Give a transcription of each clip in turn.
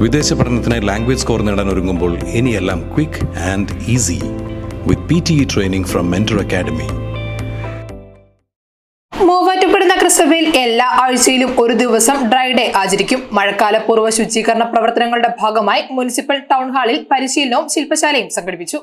വിദേശ പഠനത്തിനായി language score നേടാൻ ഒരുങ്ങുമ്പോൾ ഇനിയെല്ലാം quick and easy with P T training from mentor academy Muvattupuzha നഗരസഭയിൽ എല്ലാ ആഴ്ചയിലും ഒരു ദിവസം ഡ്രൈ ഡേ ആചരിക്കും. മഴക്കാല പൂർവ ശുചീകരണ പ്രവർത്തനങ്ങളുടെ ഭാഗമായി മുനിസിപ്പൽ ടൗൺ ഹാളിൽ പരിശീലനവും ശില്പശാലയും സംഘടിപ്പിച്ചു.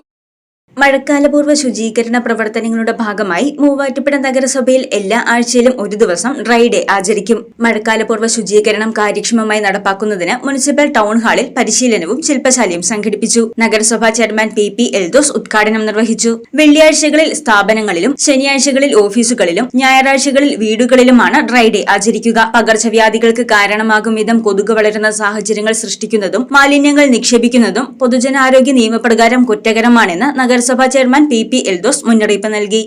മഴക്കാലപൂർവ ശുചീകരണ പ്രവർത്തനങ്ങളുടെ ഭാഗമായി മൂവാറ്റുപുഴ നഗരസഭയിൽ എല്ലാ ആഴ്ചയിലും ഒരു ദിവസം ഡ്രൈ ഡേ ആചരിക്കും. മഴക്കാലപൂർവ ശുചീകരണം കാര്യക്ഷമമായി നടപ്പാക്കുന്നതിന് മുനിസിപ്പൽ ടൗൺ ഹാളിൽ പരിശീലനവും ശില്പശാലയും സംഘടിപ്പിച്ചു. നഗരസഭാ ചെയർമാൻ പി പി എൽദോസ് ഉദ്ഘാടനം നിർവഹിച്ചു. വെള്ളിയാഴ്ചകളിൽ സ്ഥാപനങ്ങളിലും ശനിയാഴ്ചകളിൽ ഓഫീസുകളിലും ഞായറാഴ്ചകളിൽ വീടുകളിലുമാണ് ഡ്രൈ ഡേ ആചരിക്കുക. പകർച്ചവ്യാധികൾക്ക് കാരണമാകും വിധം കൊതുക് വളരുന്ന സാഹചര്യങ്ങൾ സൃഷ്ടിക്കുന്നതും മാലിന്യങ്ങൾ നിക്ഷേപിക്കുന്നതും പൊതുജനാരോഗ്യ നിയമപ്രകാരം കുറ്റകരമാണെന്ന് നഗരസഭാ ചെയർമാൻ പി പി എൽദോസ് മുന്നറിയിപ്പ് നൽകി.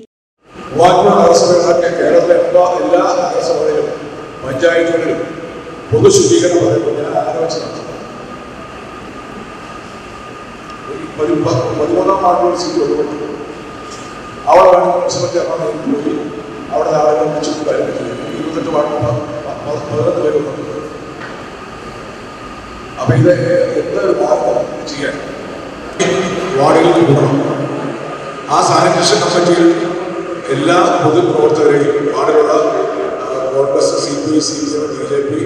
പഞ്ചായത്തുകളിലും പൊതു ശുചീകരണം പറയുമ്പോൾ ഞാൻ ആലോചിച്ചതാണ് ഈ പതി- പ- പതിമൂന്നാം വാർഡിൽ സീറ്റ് ഒതുക്കി അവിടെ വേണം മുനിസിപ്പൽ ചെയർമാൻ പോയി അവിടെ ആളുകൾ വിളിച്ചു കാര്യം ചെയ്യും ഇരുപത്തെട്ട് പ- പതിനൊന്ന് പേര് വന്നിട്ടുണ്ട് അപ്പൊ ഇത് എന്തൊരു മാർഗം ചെയ്യാൻ? വാർഡുകളിൽ കൂടണം ആ സാനിറ്റേഷൻ കമ്മിറ്റിയിൽ എല്ലാ പൊതുപ്രവർത്തകരെയും ആ, Congress C P C P M B J P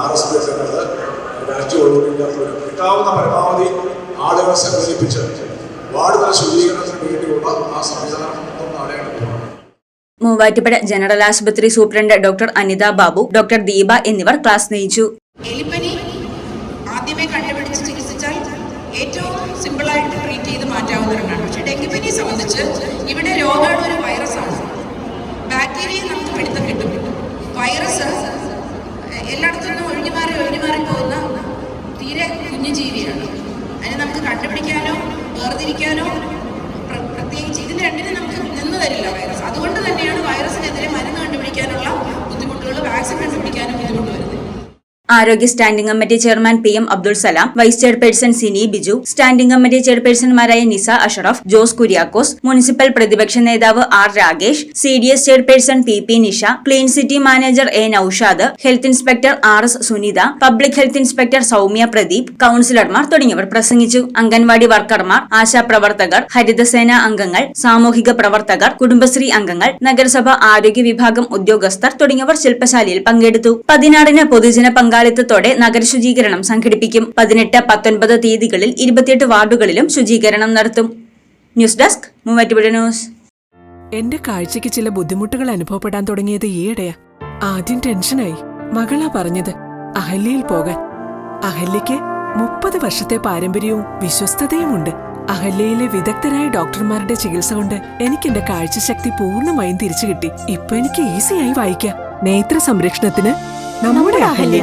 R S P എന്നത് രാഷ്ട്രീയ കിട്ടാവുന്ന പരമാവധി ആളുകളെ സംഘടിപ്പിച്ച് വാർഡ് തല ശുചീകരണത്തിന് വേണ്ടിയുള്ള ആ സംവിധാനം മൊത്തം നാളെയാണ് മൂവാറ്റുപുഴ ജനറൽ ആശുപത്രി superintendent doctor Anitha Babu doctor Deepa എന്നിവർ ക്ലാസ് നയിച്ചു. എലിപ്പനി ആദ്യമേ കണ്ടുപിടിച്ച് ചികിത്സിച്ചാൽ ഏറ്റവും സിമ്പിളായിട്ട് ട്രീറ്റ് ചെയ്ത് മാറ്റാവുന്ന ഒരെണ്ണമാണ് പക്ഷേ ഡെങ്കിപ്പനി സംബന്ധിച്ച് ഇവിടെ രോഗാണു ഒരു വൈറസാണ് ബാക്ടീരിയ നമുക്ക് പിടുത്തം കിട്ടും. വൈറസ് എല്ലായിടത്തു നിന്നും ഒഴിഞ്ഞു മാറി ഒഴിഞ്ഞു മാറി പോകുന്ന തീരെ കുഞ്ഞു ജീവിയാണ് അതിനെ നമുക്ക് കണ്ടുപിടിക്കാനോ വേർതിരിക്കാനോ ആരോഗ്യ standing committee chairman P M Abdul Salam vice chairperson Sini Biju standing committee ചെയർപേഴ്സൺമാരായ Nisa Ashraf Jose Kuriakose municipal പ്രതിപക്ഷ നേതാവ് R Ragesh C D S chairperson P P Nisha clean city manager A Naushad health inspector R S Sunitha public health inspector Soumya Pradeep കൌൺസിലർമാർ തുടങ്ങിയവർ പ്രസംഗിച്ചു. അംഗൻവാടി വർക്കർമാർ ആശാപ്രവർത്തകർ ഹരിതസേന അംഗങ്ങൾ സാമൂഹിക പ്രവർത്തകർ കുടുംബശ്രീ അംഗങ്ങൾ നഗരസഭ ആരോഗ്യ വിഭാഗം ഉദ്യോഗസ്ഥർ തുടങ്ങിയവർ ശില്പശാലയിൽ പങ്കെടുത്തു. പതിനാറിന് പൊതുജന പങ്കാളിത്തത്തോടെ നഗരശുചീകരണം സംഘടിപ്പിക്കും. പതിനെട്ട് പത്തൊൻപത് തീയതികളിൽ ഇരുപത്തിയെട്ട് വാർഡുകളിലും ശുചീകരണം നടത്തും. News desk Muvattupuzha news. എന്റെ കാഴ്ചയ്ക്ക് ചില ബുദ്ധിമുട്ടുകൾ അനുഭവപ്പെടാൻ തുടങ്ങിയത് ഈയിടെയാ. ആദ്യം ടെൻഷനായി. മകളാ പറഞ്ഞത് അഹല്യയിൽ പോകാൻ. അഹല്യയ്ക്ക് മുപ്പത് വർഷത്തെ പാരമ്പര്യവും വിശ്വസ്തതയുമുണ്ട്. അഹല്യയിലെ വിദഗ്ധരായ ഡോക്ടർമാരുടെ ചികിത്സ കൊണ്ട് എനിക്ക് എന്റെ കാഴ്ചശക്തി പൂർണമായും തിരിച്ചു കിട്ടി ഇപ്പൊ എനിക്ക് ഈസിയായി വായിക്കാം. നേത്ര സംരക്ഷണത്തിന് നമ്മുടെ Ahalya.